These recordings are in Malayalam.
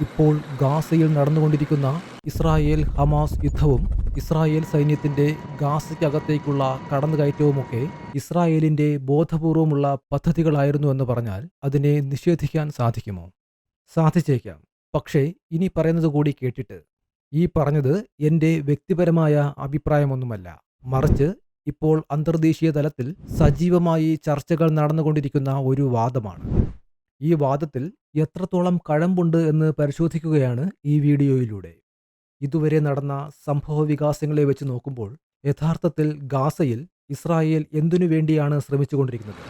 ഇപ്പോൾ ഗാസയിൽ നടന്നുകൊണ്ടിരിക്കുന്ന ഇസ്രായേൽ ഹമാസ് യുദ്ധവും ഇസ്രായേൽ സൈന്യത്തിന്റെ ഗാസയ്ക്കകത്തേക്കുള്ള കടന്നുകയറ്റവുമൊക്കെ ഇസ്രായേലിന്റെ ബോധപൂർവമുള്ള പദ്ധതികളായിരുന്നു എന്ന് പറഞ്ഞാൽ അതിനെ നിഷേധിക്കാൻ സാധിക്കുമോ? സാധിച്ചേക്കാം. പക്ഷേ ഇനി പറയുന്നത് കൂടി കേട്ടിട്ട് ഈ പറഞ്ഞത് എന്റെ വ്യക്തിപരമായ അഭിപ്രായമൊന്നുമല്ല. മറിച്ച് ഇപ്പോൾ അന്തർദേശീയ തലത്തിൽ സജീവമായി ചർച്ചകൾ നടന്നുകൊണ്ടിരിക്കുന്ന ഒരു വാദമാണ്. ഈ വാദത്തിൽ എത്രത്തോളം കഴമ്പുണ്ട് എന്ന് പരിശോധിക്കുകയാണ് ഈ വീഡിയോയിലൂടെ. ഇതുവരെ നടന്ന സംഭവ വികാസങ്ങളെ വെച്ച് നോക്കുമ്പോൾ യഥാർത്ഥത്തിൽ ഗാസയിൽ ഇസ്രായേൽ എന്തിനു വേണ്ടിയാണ് ശ്രമിച്ചുകൊണ്ടിരിക്കുന്നത്?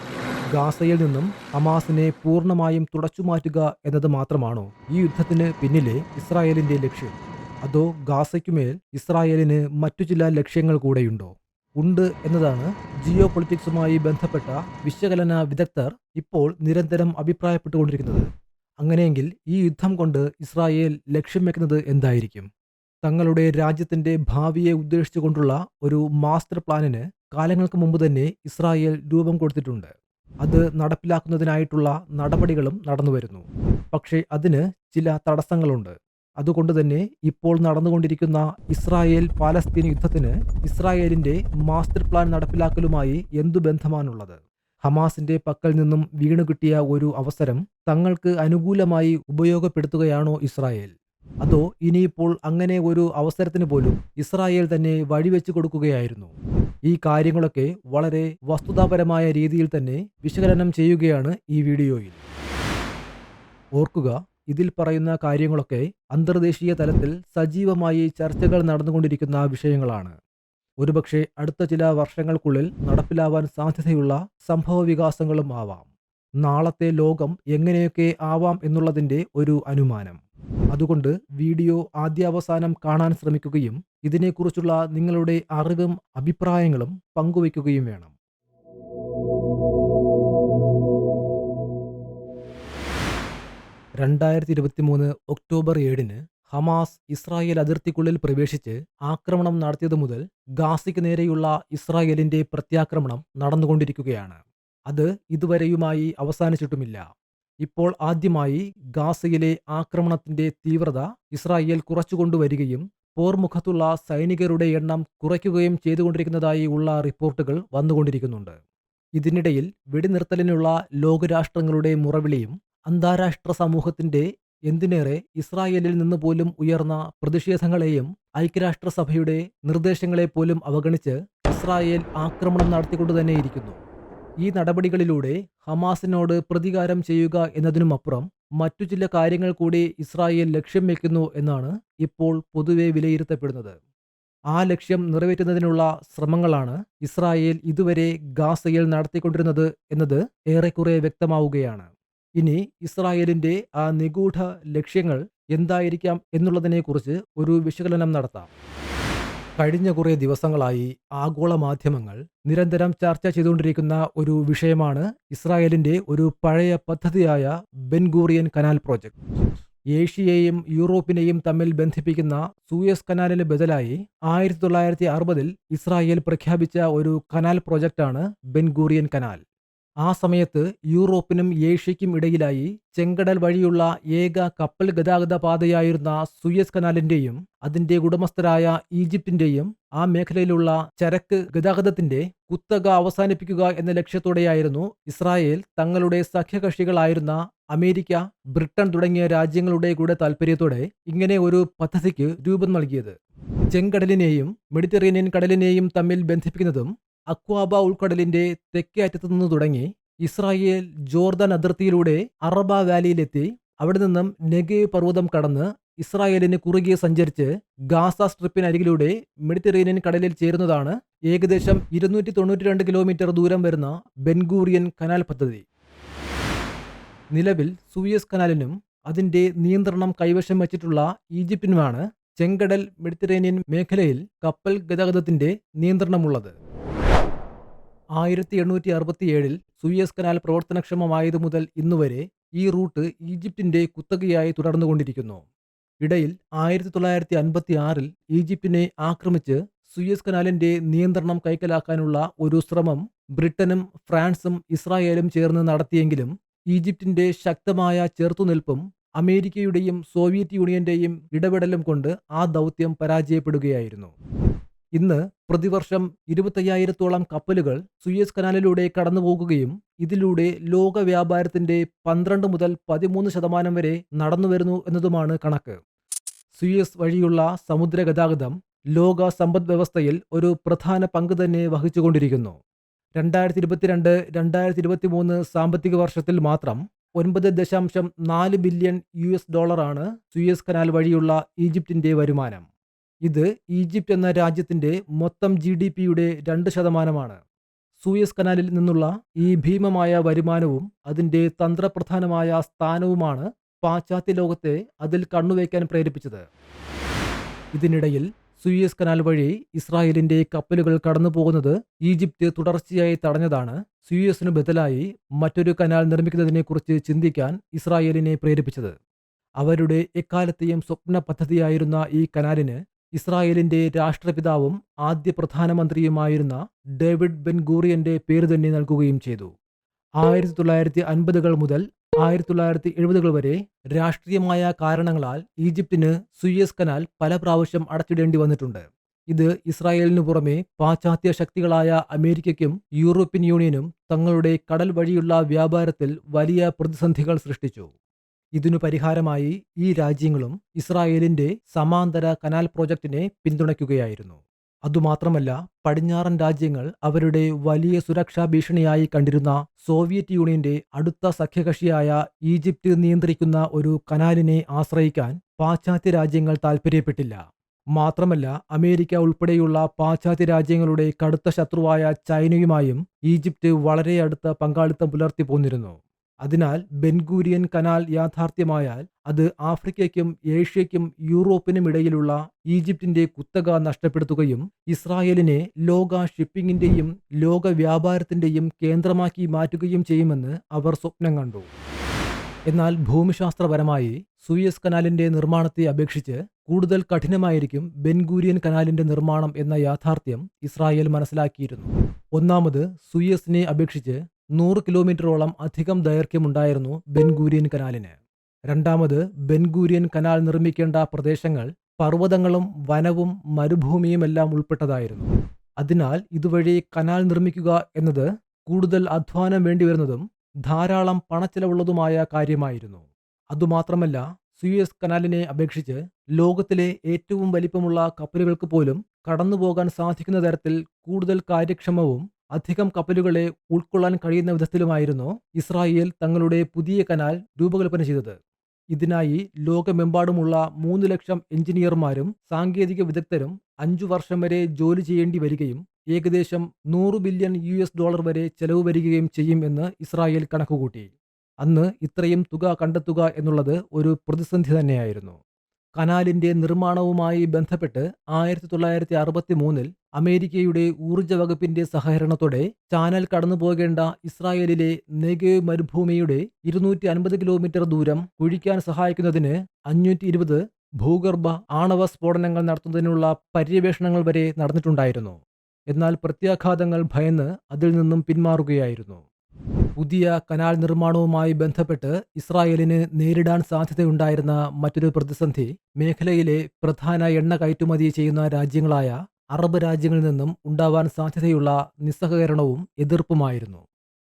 ഗാസയിൽ നിന്നും ഹമാസിനെ പൂർണമായും തുടച്ചുമാറ്റുക എന്നത് മാത്രമാണോ ഈ യുദ്ധത്തിന് പിന്നിലെ ഇസ്രായേലിന്റെ ലക്ഷ്യം? അതോ ഗാസയ്ക്കുമേൽ ഇസ്രായേലിന് മറ്റു ചില ലക്ഷ്യങ്ങൾ കൂടെയുണ്ടോ? ഉണ്ട് എന്നതാണ് ജിയോ പൊളിറ്റിക്സുമായി ബന്ധപ്പെട്ട വിശകലന വിദഗ്ധർ ഇപ്പോൾ നിരന്തരം അഭിപ്രായപ്പെട്ടുകൊണ്ടിരിക്കുന്നത്. അങ്ങനെയെങ്കിൽ ഈ യുദ്ധം കൊണ്ട് ഇസ്രായേൽ ലക്ഷ്യം വെക്കുന്നത് എന്തായിരിക്കും? തങ്ങളുടെ രാജ്യത്തിന്റെ ഭാവിയെ ഉദ്ദേശിച്ചുകൊണ്ടുള്ള ഒരു മാസ്റ്റർ പ്ലാനിന് കാലങ്ങൾക്ക് മുമ്പ് തന്നെ ഇസ്രായേൽ രൂപം കൊടുത്തിട്ടുണ്ട്. അത് നടപ്പിലാക്കുന്നതിനായിട്ടുള്ള നടപടികളും നടന്നു വരുന്നു പക്ഷേ അതിന് ചില തടസ്സങ്ങളുണ്ട്. അതുകൊണ്ട് തന്നെ ഇപ്പോൾ നടന്നുകൊണ്ടിരിക്കുന്ന ഇസ്രായേൽ പാലസ്തീൻ യുദ്ധത്തിന് ഇസ്രായേലിന്റെ മാസ്റ്റർ പ്ലാൻ നടപ്പിലാക്കലുമായി എന്തു ബന്ധമാണുള്ളത്? ഹമാസിന്റെ പക്കൽ നിന്നും വീണു കിട്ടിയ ഒരു അവസരം തങ്ങൾക്ക് അനുകൂലമായി ഉപയോഗപ്പെടുത്തുകയാണോ ഇസ്രായേൽ? അതോ ഇനിയിപ്പോൾ അങ്ങനെ ഒരു അവസരത്തിന് പോലും ഇസ്രായേൽ തന്നെ വഴിവെച്ചു കൊടുക്കുകയായിരുന്നു? ഈ കാര്യങ്ങളൊക്കെ വളരെ വസ്തുതാപരമായ രീതിയിൽ തന്നെ വിശകലനം ചെയ്യുകയാണ് ഈ വീഡിയോയിൽ. ഓർക്കുക ഇതിൽ പറയുന്ന കാര്യങ്ങളൊക്കെ അന്തർദേശീയ തലത്തിൽ സജീവമായി ചർച്ചകൾ നടന്നുകൊണ്ടിരിക്കുന്ന വിഷയങ്ങളാണ്. ഒരുപക്ഷെ അടുത്ത ചില വർഷങ്ങൾക്കുള്ളിൽ നടപ്പിലാവാൻ സാധ്യതയുള്ള സംഭവ വികാസങ്ങളും ആവാം. നാളത്തെ ലോകം എങ്ങനെയൊക്കെ ആവാം എന്നുള്ളതിന്റെ ഒരു അനുമാനം. അതുകൊണ്ട് വീഡിയോ ആദ്യാവസാനം കാണാൻ ശ്രമിക്കുകയും ഇതിനെക്കുറിച്ചുള്ള നിങ്ങളുടെ അറിവും അഭിപ്രായങ്ങളും പങ്കുവയ്ക്കുകയും വേണം. രണ്ടായിരത്തി ഇരുപത്തി മൂന്ന് ഒക്ടോബർ ഏഴിന് ഹമാസ് ഇസ്രായേൽ അതിർത്തിക്കുള്ളിൽ പ്രവേശിച്ച് ആക്രമണം നടത്തിയതു മുതൽ ഗാസയ്ക്ക് നേരെയുള്ള ഇസ്രായേലിന്റെ പ്രത്യാക്രമണം നടന്നുകൊണ്ടിരിക്കുകയാണ്. അത് ഇതുവരെയുമായി അവസാനിച്ചിട്ടുമില്ല. ഇപ്പോൾ ആദ്യമായി ഗാസയിലെ ആക്രമണത്തിന്റെ തീവ്രത ഇസ്രായേൽ കുറച്ചുകൊണ്ടുവരികയും പോർമുഖത്തുള്ള സൈനികരുടെ എണ്ണം കുറയ്ക്കുകയും ചെയ്തുകൊണ്ടിരിക്കുന്നതായി ഉള്ള റിപ്പോർട്ടുകൾ വന്നുകൊണ്ടിരിക്കുന്നുണ്ട്. ഇതിനിടയിൽ വെടിനിർത്തലിനുള്ള ലോകരാഷ്ട്രങ്ങളുടെ മുറവിളിയും അന്താരാഷ്ട്ര സമൂഹത്തിന്റെ എന്തിനേറെ ഇസ്രായേലിൽ നിന്ന് പോലും ഉയർന്ന പ്രതിഷേധങ്ങളെയും ഐക്യരാഷ്ട്രസഭയുടെ നിർദ്ദേശങ്ങളെ പോലും അവഗണിച്ച് ഇസ്രായേൽ ആക്രമണം നടത്തിക്കൊണ്ടു തന്നെയിരിക്കുന്നു ഈ നടപടികളിലൂടെ ഹമാസിനോട് പ്രതികാരം ചെയ്യുക എന്നതിനുമപ്പുറം മറ്റു ചില കാര്യങ്ങൾ കൂടി ഇസ്രായേൽ ലക്ഷ്യം വയ്ക്കുന്നു എന്നാണ് ഇപ്പോൾ പൊതുവെ വിലയിരുത്തപ്പെടുന്നത്. ആ ലക്ഷ്യം നിറവേറ്റുന്നതിനുള്ള ശ്രമങ്ങളാണ് ഇസ്രായേൽ ഇതുവരെ ഗാസയിൽ നടത്തിക്കൊണ്ടിരുന്നത് എന്നത് ഏറെക്കുറെ വ്യക്തമാവുകയാണ്. ഇനി ഇസ്രായേലിന്റെ ആ നിഗൂഢ ലക്ഷ്യങ്ങൾ എന്തായിരിക്കാം എന്നുള്ളതിനെക്കുറിച്ച് ഒരു വിശകലനം നടത്താം. കഴിഞ്ഞ കുറേ ദിവസങ്ങളായി ആഗോള മാധ്യമങ്ങൾ നിരന്തരം ചർച്ച ചെയ്തുകൊണ്ടിരിക്കുന്ന ഒരു വിഷയമാണ് ഇസ്രായേലിന്റെ ഒരു പഴയ പദ്ധതിയായ ബെൻഗൂറിയൻ കനാൽ പ്രോജക്റ്റ് ഏഷ്യയെയും യൂറോപ്പിനെയും തമ്മിൽ ബന്ധിപ്പിക്കുന്ന സൂയസ് കനാലിന് ബദലായി ആയിരത്തി തൊള്ളായിരത്തി അറുപതിൽ ഇസ്രായേൽ പ്രഖ്യാപിച്ച ഒരു കനാൽ പ്രോജക്റ്റാണ് ബെൻഗൂറിയൻ കനാൽ. ആ സമയത്ത് യൂറോപ്പിനും ഏഷ്യയ്ക്കും ഇടയിലായി ചെങ്കടൽ വഴിയുള്ള ഏക കപ്പൽ ഗതാഗത പാതയായിരുന്ന സുയസ് കനാലിന്റെയും അതിന്റെ ഉടമസ്ഥരായ ഈജിപ്തിന്റെയും ആ മേഖലയിലുള്ള ചരക്ക് ഗതാഗതത്തിന്റെ കുത്തക അവസാനിപ്പിക്കുക എന്ന ലക്ഷ്യത്തോടെയായിരുന്നു ഇസ്രായേൽ തങ്ങളുടെ സഖ്യകക്ഷികളായിരുന്ന അമേരിക്ക ബ്രിട്ടൻ തുടങ്ങിയ രാജ്യങ്ങളുടെ കൂടെ താൽപ്പര്യത്തോടെ ഇങ്ങനെ ഒരു പദ്ധതിക്ക് രൂപം നൽകിയത്. ചെങ്കടലിനെയും മെഡിറ്ററേനിയൻ കടലിനെയും തമ്മിൽ ബന്ധിപ്പിക്കുന്നതും അക്വാബ ഉൾക്കടലിന്റെ തെക്കേ അറ്റത്തു നിന്ന് തുടങ്ങി ഇസ്രായേൽ ജോർദാൻ അതിർത്തിയിലൂടെ അറബ വാലിയിലെത്തി. അവിടെ നിന്നും നെഗേവ് പർവതം കടന്ന് ഇസ്രായേലിന് കുറുകെ സഞ്ചരിച്ച് ഗാസ സ്ട്രിപ്പിനരികിലൂടെ മെഡിറ്ററേനിയൻ കടലിൽ ചേരുന്നതാണ് ഏകദേശം ഇരുന്നൂറ്റി തൊണ്ണൂറ്റി രണ്ട് കിലോമീറ്റർ ദൂരം വരുന്ന ബെൻഗൂറിയൻ കനാൽ പദ്ധതി. നിലവിൽ സൂയസ് കനാലിനും അതിന്റെ നിയന്ത്രണം കൈവശം വച്ചിട്ടുള്ള ഈജിപ്തിനുമാണ് ചെങ്കടൽ മെഡിറ്ററേനിയൻ മേഖലയിൽ കപ്പൽ ഗതാഗതത്തിന്റെ നിയന്ത്രണമുള്ളത്. ആയിരത്തി എണ്ണൂറ്റി അറുപത്തിയേഴിൽ സൂയസ് കനാൽ പ്രവർത്തനക്ഷമമായതു മുതൽ ഇന്നുവരെ ഈ റൂട്ട് ഈജിപ്തിന്റെ കുത്തകയായി തുടർന്നുകൊണ്ടിരിക്കുന്നു. ഇടയിൽ ആയിരത്തി തൊള്ളായിരത്തി അൻപത്തി ആറിൽ ഈജിപ്തിനെ ആക്രമിച്ച് സുയസ് കനാലിന്റെ നിയന്ത്രണം കൈക്കലാക്കാനുള്ള ഒരു ശ്രമം ബ്രിട്ടനും ഫ്രാൻസും ഇസ്രായേലും ചേർന്ന് നടത്തിയെങ്കിലും ഈജിപ്തിന്റെ ശക്തമായ ചെറുത്തുനിൽപ്പും അമേരിക്കയുടെയും സോവിയറ്റ് യൂണിയന്റെയും ഇടപെടലും കൊണ്ട് ആ ദൗത്യം പരാജയപ്പെടുകയായിരുന്നു. ഇന്ന് പ്രതിവർഷം ഇരുപത്തയ്യായിരത്തോളം കപ്പലുകൾ സുയസ് കനാലിലൂടെ കടന്നുപോകുകയും ഇതിലൂടെ ലോക വ്യാപാരത്തിന്റെ പന്ത്രണ്ട് മുതൽ പതിമൂന്ന് ശതമാനം വരെ നടന്നുവരുന്നു എന്നതുമാണ് കണക്ക്. സുയസ് വഴിയുള്ള സമുദ്ര ഗതാഗതം ലോക സമ്പദ് വ്യവസ്ഥയിൽ ഒരു പ്രധാന പങ്ക് തന്നെ വഹിച്ചുകൊണ്ടിരിക്കുന്നു. രണ്ടായിരത്തി ഇരുപത്തിരണ്ട് രണ്ടായിരത്തി ഇരുപത്തി മൂന്ന് സാമ്പത്തിക വർഷത്തിൽ മാത്രം ഒൻപത് ദശാംശം നാല് ബില്യൺ യു എസ് ഡോളറാണ് സുയസ് കനാൽ വഴിയുള്ള ഈജിപ്തിന്റെ വരുമാനം. ഇത് ഈജിപ്ത് എന്ന രാജ്യത്തിന്റെ മൊത്തം ജി ഡി പിയുടെ രണ്ട് ശതമാനമാണ്. സൂയസ് കനാലിൽ നിന്നുള്ള ഈ ഭീമമായ വരുമാനവും അതിന്റെ തന്ത്രപ്രധാനമായ സ്ഥാനവുമാണ് പാശ്ചാത്യ ലോകത്തെ അതിൽ കണ്ണുവയ്ക്കാൻ പ്രേരിപ്പിച്ചത്. ഇതിനിടയിൽ സൂയസ് കനാൽ വഴി ഇസ്രായേലിന്റെ കപ്പലുകൾ കടന്നു പോകുന്നത് ഈജിപ്ത് തുടർച്ചയായി തടഞ്ഞതാണ്. സൂയസിനു ബദലായി മറ്റൊരു കനാൽ നിർമ്മിക്കുന്നതിനെക്കുറിച്ച് ചിന്തിക്കാൻ ഇസ്രായേലിനെ പ്രേരിപ്പിച്ചത്. അവരുടെ എക്കാലത്തെയും സ്വപ്ന പദ്ധതിയായിരുന്ന ഈ കനാലിന് ഇസ്രായേലിന്റെ രാഷ്ട്രപിതാവും ആദ്യ പ്രധാനമന്ത്രിയുമായിരുന്ന ഡേവിഡ് ബെൻ ഗൂറിയന്റെ പേര് തന്നെ നൽകുകയും ചെയ്തു. ആയിരത്തി തൊള്ളായിരത്തി അൻപതുകൾ മുതൽ ആയിരത്തി തൊള്ളായിരത്തി എഴുപതുകൾ വരെ രാഷ്ട്രീയമായ കാരണങ്ങളാൽ ഈജിപ്തിന് സുയസ് കനാൽ പല പ്രാവശ്യം അടച്ചിടേണ്ടി വന്നിട്ടുണ്ട്. ഇത് ഇസ്രായേലിനു പുറമെ പാശ്ചാത്യ ശക്തികളായ അമേരിക്കയ്ക്കും യൂറോപ്യൻ യൂണിയനും തങ്ങളുടെ കടൽ വഴിയുള്ള വ്യാപാരത്തിൽ വലിയ പ്രതിസന്ധികൾ സൃഷ്ടിച്ചു. ഇതിനു പരിഹാരമായി ഈ രാജ്യങ്ങളും ഇസ്രായേലിന്റെ സമാന്തര കനാൽ പ്രോജക്റ്റിനെ പിന്തുണയ്ക്കുകയായിരുന്നു. അതുമാത്രമല്ല പടിഞ്ഞാറൻ രാജ്യങ്ങൾ അവരുടെ വലിയ സുരക്ഷാ ഭീഷണിയായി കണ്ടിരുന്ന സോവിയറ്റ് യൂണിയന്റെ അടുത്ത സഖ്യകക്ഷിയായ ഈജിപ്ത് നിയന്ത്രിക്കുന്ന ഒരു കനാലിനെ ആശ്രയിക്കാൻ പാശ്ചാത്യ രാജ്യങ്ങൾ താൽപ്പര്യപ്പെട്ടില്ല. മാത്രമല്ല അമേരിക്ക ഉൾപ്പെടെയുള്ള പാശ്ചാത്യ രാജ്യങ്ങളുടെ കടുത്ത ശത്രുവായ ചൈനയുമായും ഈജിപ്ത് വളരെ അടുത്ത പങ്കാളിത്തം പുലർത്തി പോന്നിരുന്നു അതിനാൽ ബെൻഗൂരിയൻ കനാൽ യാഥാർത്ഥ്യമായാൽ അത് ആഫ്രിക്കയ്ക്കും ഏഷ്യയ്ക്കും യൂറോപ്പിനും ഇടയിലുള്ള ഈജിപ്തിന്റെ കുത്തക നഷ്ടപ്പെടുത്തുകയും ഇസ്രായേലിനെ ലോക ഷിപ്പിംഗിന്റെയും ലോക വ്യാപാരത്തിന്റെയും കേന്ദ്രമാക്കി മാറ്റുകയും ചെയ്യുമെന്ന് അവർ സ്വപ്നം കണ്ടു. എന്നാൽ ഭൂമിശാസ്ത്രപരമായി സൂയസ് കനാലിന്റെ നിർമ്മാണത്തെ അപേക്ഷിച്ച് കൂടുതൽ കഠിനമായിരിക്കും ബെൻഗൂരിയൻ കനാലിന്റെ നിർമ്മാണം എന്ന യാഥാർത്ഥ്യം ഇസ്രായേൽ മനസ്സിലാക്കിയിരുന്നു. ഒന്നാമത് സൂയസിനെ അപേക്ഷിച്ച് നൂറ് കിലോമീറ്ററോളം അധികം ദൈർഘ്യമുണ്ടായിരുന്നു ബെൻഗൂരിയൻ കനാലിന്. രണ്ടാമത് ബെൻഗൂരിയൻ കനാൽ നിർമ്മിക്കേണ്ട പ്രദേശങ്ങൾ പർവതങ്ങളും വനവും മരുഭൂമിയുമെല്ലാം ഉൾപ്പെട്ടതായിരുന്നു. അതിനാൽ ഇതുവഴി കനാൽ നിർമ്മിക്കുക എന്നത് കൂടുതൽ അധ്വാനം വേണ്ടിവരുന്നതും ധാരാളം പണച്ചെലവുള്ളതുമായ കാര്യമായിരുന്നു. അതുമാത്രമല്ല സുയസ് കനാലിനെ അപേക്ഷിച്ച് ലോകത്തിലെ ഏറ്റവും വലിപ്പമുള്ള കപ്പലുകൾക്ക് പോലും കടന്നുപോകാൻ സാധിക്കുന്ന തരത്തിൽ കൂടുതൽ കാര്യക്ഷമവും അധികം കപ്പലുകളെ ഉൾക്കൊള്ളാൻ കഴിയുന്ന വിധത്തിലുമായിരുന്നു ഇസ്രായേൽ തങ്ങളുടെ പുതിയ കനാൽ രൂപകൽപ്പന ചെയ്തത്. ഇതിനായി ലോകമെമ്പാടുമുള്ള മൂന്ന് ലക്ഷം എഞ്ചിനീയർമാരും സാങ്കേതിക വിദഗ്ധരും അഞ്ചു വർഷം വരെ ജോലി ചെയ്യേണ്ടി വരികയും ഏകദേശം നൂറ് ബില്യൺ യു എസ് ഡോളർ വരെ ചെലവ് വരികയും ചെയ്യും എന്ന് ഇസ്രായേൽ കണക്കുകൂട്ടി. അന്ന് ഇത്രയും തുക കണ്ടെത്തുക എന്നുള്ളത് ഒരു പ്രതിസന്ധി തന്നെയായിരുന്നു. കനാലിന്റെ നിർമ്മാണവുമായി ബന്ധപ്പെട്ട് ആയിരത്തി തൊള്ളായിരത്തി അറുപത്തി മൂന്നിൽ അമേരിക്കയുടെ ഊർജ വകുപ്പിന്റെ സഹകരണത്തോടെ ചാനൽ കടന്നുപോകേണ്ട ഇസ്രായേലിലെ നെഗേവ് മരുഭൂമിയുടെ ഇരുന്നൂറ്റി അൻപത് കിലോമീറ്റർ ദൂരം കുഴിക്കാൻ സഹായിക്കുന്നതിന് അഞ്ഞൂറ്റി ഇരുപത് ഭൂഗർഭ ആണവ സ്ഫോടനങ്ങൾ നടത്തുന്നതിനുള്ള പര്യവേഷണങ്ങൾ വരെ നടന്നിട്ടുണ്ടായിരുന്നു. എന്നാൽ പ്രത്യാഘാതങ്ങൾ ഭയന്ന് അതിൽ നിന്നും പിന്മാറുകയായിരുന്നു. പുതിയ കനാൽ നിർമ്മാണവുമായി ബന്ധപ്പെട്ട് ഇസ്രായേലിന് നേരിടാൻ സാധ്യതയുണ്ടായിരുന്ന മറ്റൊരു പ്രതിസന്ധി മേഖലയിലെ പ്രധാന എണ്ണ കയറ്റുമതി ചെയ്യുന്ന രാജ്യങ്ങളായ അറബ് രാജ്യങ്ങളിൽ നിന്നും ഉണ്ടാവാൻ സാധ്യതയുള്ള നിസ്സഹകരണവും എതിർപ്പുമായിരുന്നു.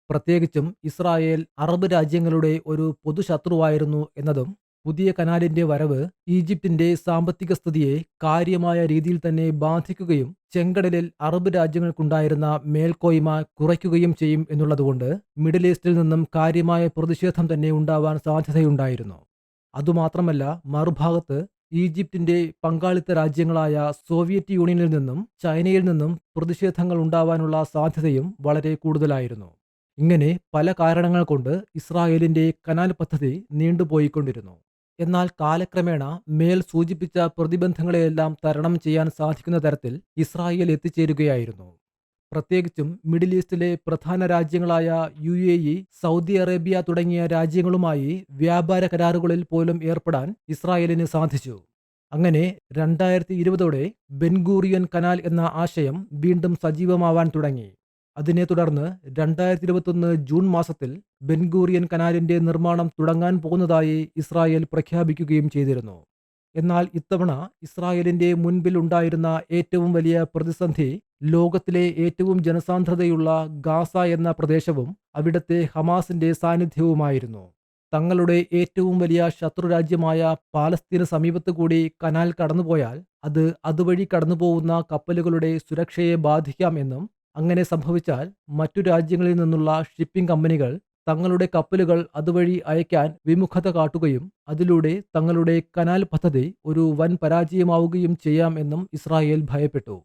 പ്രത്യേകിച്ചും ഇസ്രായേൽ അറബ് രാജ്യങ്ങളുടെ ഒരു പൊതുശത്രുവായിരുന്നു എന്നതും പുതിയ കനാലിന്റെ വരവ് ഈജിപ്തിന്റെ സാമ്പത്തിക സ്ഥിതിയെ കാര്യമായ രീതിയിൽ തന്നെ ബാധിക്കുകയും ചെങ്കടലിൽ അറബ് രാജ്യങ്ങൾക്കുണ്ടായിരുന്ന മേൽക്കോയ്മ കുറയ്ക്കുകയും ചെയ്യും എന്നുള്ളതുകൊണ്ട് മിഡിൽ ഈസ്റ്റിൽ നിന്നും കാര്യമായ പ്രതിഷേധം തന്നെ ഉണ്ടാവാൻ സാധ്യതയുണ്ടായിരുന്നു. അതുമാത്രമല്ല മറുഭാഗത്ത് ഈജിപ്തിന്റെ പങ്കാളിത്ത രാജ്യങ്ങളായ സോവിയറ്റ് യൂണിയനിൽ നിന്നും ചൈനയിൽ നിന്നും പ്രതിഷേധങ്ങൾ ഉണ്ടാവാനുള്ള സാധ്യതയും വളരെ കൂടുതലായിരുന്നു. ഇങ്ങനെ പല കാരണങ്ങൾ കൊണ്ട് ഇസ്രായേലിന്റെ കനാൽ പദ്ധതി നീണ്ടുപോയിക്കൊണ്ടിരുന്നു. എന്നാൽ കാലക്രമേണ മേൽ സൂചിപ്പിച്ച പ്രതിബന്ധങ്ങളെയെല്ലാം തരണം ചെയ്യാൻ സാധിക്കുന്ന തരത്തിൽ ഇസ്രായേൽ എത്തിച്ചേരുകയായിരുന്നു. പ്രത്യേകിച്ചും മിഡിൽ ഈസ്റ്റിലെ പ്രധാന രാജ്യങ്ങളായ U A E Saudi Arabia തുടങ്ങിയ രാജ്യങ്ങളുമായി വ്യാപാര കരാറുകളിൽ പോലും ഏർപ്പെടാൻ ഇസ്രായേലിന് സാധിച്ചു. അങ്ങനെ രണ്ടായിരത്തി ഇരുപതോടെ ബെൻഗൂറിയൻ കനാൽ എന്ന ആശയം വീണ്ടും സജീവമാവാൻ തുടങ്ങി. അതിനെ തുടർന്ന് രണ്ടായിരത്തി ഇരുപത്തൊന്ന് ജൂൺ മാസത്തിൽ ബെൻഗൂറിയൻ കനാലിന്റെ നിർമ്മാണം തുടങ്ങാൻ പോകുന്നതായി ഇസ്രായേൽ പ്രഖ്യാപിക്കുകയും ചെയ്തിരുന്നു. എന്നാൽ ഇത്തവണ ഇസ്രായേലിന്റെ മുൻപിൽ ഉണ്ടായിരുന്ന ഏറ്റവും വലിയ പ്രതിസന്ധി ലോകത്തിലെ ഏറ്റവും ജനസാന്ദ്രതയുള്ള ഗാസ എന്ന പ്രദേശവും അവിടത്തെ ഹമാസിന്റെ സാന്നിധ്യവുമായിരുന്നു. തങ്ങളുടെ ഏറ്റവും വലിയ ശത്രുരാജ്യമായ പാലസ്തീന് സമീപത്ത് കൂടി കനാൽ കടന്നുപോയാൽ അത് അതുവഴി കടന്നുപോകുന്ന കപ്പലുകളുടെ സുരക്ഷയെ ബാധിക്കാമെന്നും അങ്ങനെ സംഭവിച്ചാൽ മറ്റു രാജ്യങ്ങളിൽ നിന്നുള്ള ഷിപ്പിംഗ് കമ്പനികൾ തങ്ങളുടെ കപ്പലുകൾ അതുവഴി അയക്കാൻ വിമുഖത കാട്ടുകയും അതിലൂടെ തങ്ങളുടെ കനാൽ പദ്ധതി ഒരു വൻ പരാജയമാവുകയും ചെയ്യാം എന്നും ഇസ്രായേൽ ഭയപ്പെട്ടു.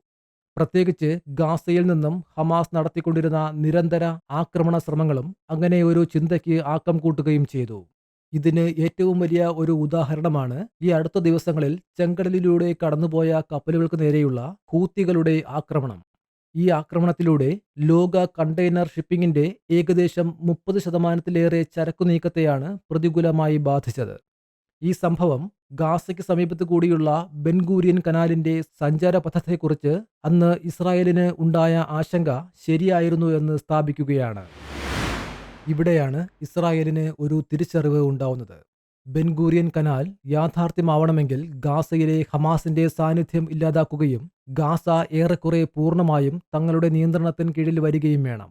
പ്രത്യേകിച്ച് ഗാസയിൽ നിന്നും ഹമാസ് നടത്തിക്കൊണ്ടിരുന്ന നിരന്തര ആക്രമണ ശ്രമങ്ങളും അങ്ങനെ ഒരു ചിന്തയ്ക്ക് ആക്കം കൂട്ടുകയും ചെയ്തു. ഇതിന് ഏറ്റവും വലിയ ഒരു ഉദാഹരണമാണ് ഈ അടുത്ത ദിവസങ്ങളിൽ ചെങ്കടലിലൂടെ കടന്നുപോയ കപ്പലുകൾക്ക് നേരെയുള്ള ഹൂത്തികളുടെ ആക്രമണം. ഈ ആക്രമണത്തിലൂടെ ലോക കണ്ടെയ്നർ ഷിപ്പിംഗിന്റെ ഏകദേശം മുപ്പത് ശതമാനത്തിലേറെ ചരക്കു നീക്കത്തെയാണ് പ്രതികൂലമായി ബാധിച്ചത്. ഈ സംഭവം ഗാസയ്ക്ക് സമീപത്ത് കൂടിയുള്ള ബെൻഗൂരിയൻ കനാലിന്റെ സഞ്ചാരപഥത്തെക്കുറിച്ച് അന്ന് ഇസ്രായേലിന് ഉണ്ടായ ആശങ്ക ശരിയായിരുന്നു എന്ന് സ്ഥാപിക്കുകയാണ്. ഇവിടെയാണ് ഇസ്രായേലിന് ഒരു തിരിച്ചറിവ് ഉണ്ടാവുന്നത്. ബെൻഗൂരിയൻ കനാൽ യാഥാർത്ഥ്യമാവണമെങ്കിൽ ഗാസയിലെ ഹമാസിന്റെ സാന്നിധ്യം ഇല്ലാതാക്കുകയും ഗാസ ഏറെക്കുറെ പൂർണമായും തങ്ങളുടെ നിയന്ത്രണത്തിന് കീഴിൽ വരികയും വേണം.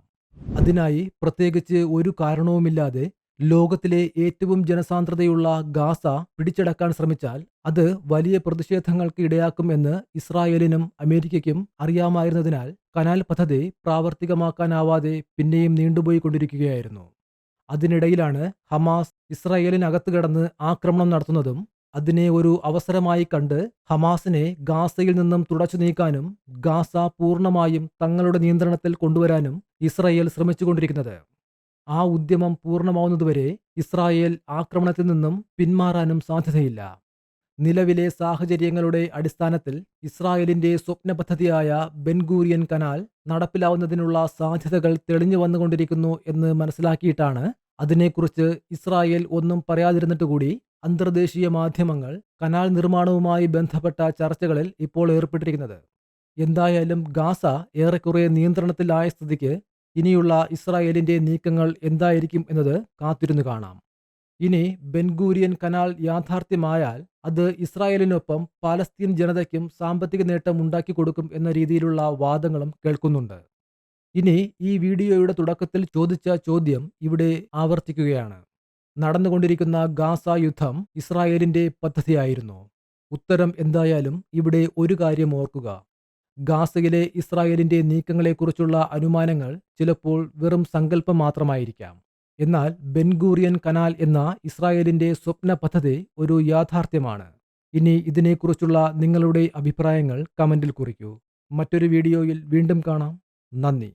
അതിനായി പ്രത്യേകിച്ച് ഒരു കാരണവുമില്ലാതെ ലോകത്തിലെ ഏറ്റവും ജനസാന്ദ്രതയുള്ള ഗാസ പിടിച്ചടക്കാൻ ശ്രമിച്ചാൽ അത് വലിയ പ്രതിഷേധങ്ങൾക്ക് ഇടയാക്കും എന്ന് ഇസ്രായേലിനും അമേരിക്കയ്ക്കും അറിയാമായിരുന്നതിനാൽ കനാൽ പദ്ധതി പ്രാവർത്തികമാക്കാനാവാതെ പിന്നെയും നീണ്ടുപോയിക്കൊണ്ടിരിക്കുകയായിരുന്നു. അതിനിടയിലാണ് ഹമാസ് ഇസ്രായേലിനകത്ത് കടന്ന് ആക്രമണം നടത്തുന്നതും അതിനെ ഒരു അവസരമായി കണ്ട് ഹമാസിനെ ഗാസയിൽ നിന്നും തുടച്ചു നീക്കാനും ഗാസ പൂർണമായും തങ്ങളുടെ നിയന്ത്രണത്തിൽ കൊണ്ടുവരാനും ഇസ്രായേൽ ശ്രമിച്ചുകൊണ്ടിരിക്കുന്നത്. ആ ഉദ്യമം പൂർണമാവുന്നതുവരെ ഇസ്രായേൽ ആക്രമണത്തിൽ നിന്നും പിന്മാറാനും സാധ്യതയില്ല. നിലവിലെ സാഹചര്യങ്ങളുടെ അടിസ്ഥാനത്തിൽ ഇസ്രായേലിന്റെ സ്വപ്ന പദ്ധതിയായ ബെൻഗൂരിയൻ കനാൽ നടപ്പിലാവുന്നതിനുള്ള സാധ്യതകൾ തെളിഞ്ഞു വന്നുകൊണ്ടിരിക്കുന്നു എന്ന് മനസ്സിലാക്കിയിട്ടാണ് അതിനെക്കുറിച്ച് ഇസ്രായേൽ ഒന്നും പറയാതിരുന്നിട്ട് കൂടി അന്തർദേശീയ മാധ്യമങ്ങൾ കനാൽ നിർമ്മാണവുമായി ബന്ധപ്പെട്ട ചർച്ചകളിൽ ഇപ്പോൾ ഏർപ്പെട്ടിരിക്കുന്നത്. എന്തായാലും ഗാസ ഏറെക്കുറെ നിയന്ത്രണത്തിലായ സ്ഥിതിക്ക് ഇനിയുള്ള ഇസ്രായേലിന്റെ നീക്കങ്ങൾ എന്തായിരിക്കും എന്നത് കാത്തിരുന്നു കാണാം. ഇനി ബെൻഗൂരിയൻ കനാൽ യാഥാർത്ഥ്യമായാൽ അത് ഇസ്രായേലിനൊപ്പം പാലസ്തീൻ ജനതയ്ക്കും സാമ്പത്തിക നേട്ടം ഉണ്ടാക്കി കൊടുക്കും എന്ന രീതിയിലുള്ള വാദങ്ങളും കേൾക്കുന്നുണ്ട്. ഇനി ഈ വീഡിയോയുടെ തുടക്കത്തിൽ ചോദിച്ച ചോദ്യം ഇവിടെ ആവർത്തിക്കുകയാണ്. നടന്നുകൊണ്ടിരിക്കുന്ന ഗാസ യുദ്ധം ഇസ്രായേലിന്റെ പദ്ധതിയായിരുന്നു. ഉത്തരം എന്തായാലും ഇവിടെ ഒരു കാര്യം ഓർക്കുക. ഗാസയിലെ ഇസ്രായേലിന്റെ നീക്കങ്ങളെക്കുറിച്ചുള്ള അനുമാനങ്ങൾ ചിലപ്പോൾ വെറും സങ്കല്പം മാത്രമായിരിക്കാം. എന്നാൽ ബെൻഗൂറിയൻ കനാൽ എന്ന ഇസ്രായേലിന്റെ സ്വപ്ന പദ്ധതി ഒരു യാഥാർത്ഥ്യമാണ്. ഇനി ഇതിനെക്കുറിച്ചുള്ള നിങ്ങളുടെ അഭിപ്രായങ്ങൾ കമന്റിൽ കുറിക്കൂ. മറ്റൊരു വീഡിയോയിൽ വീണ്ടും കാണാം. നന്ദി.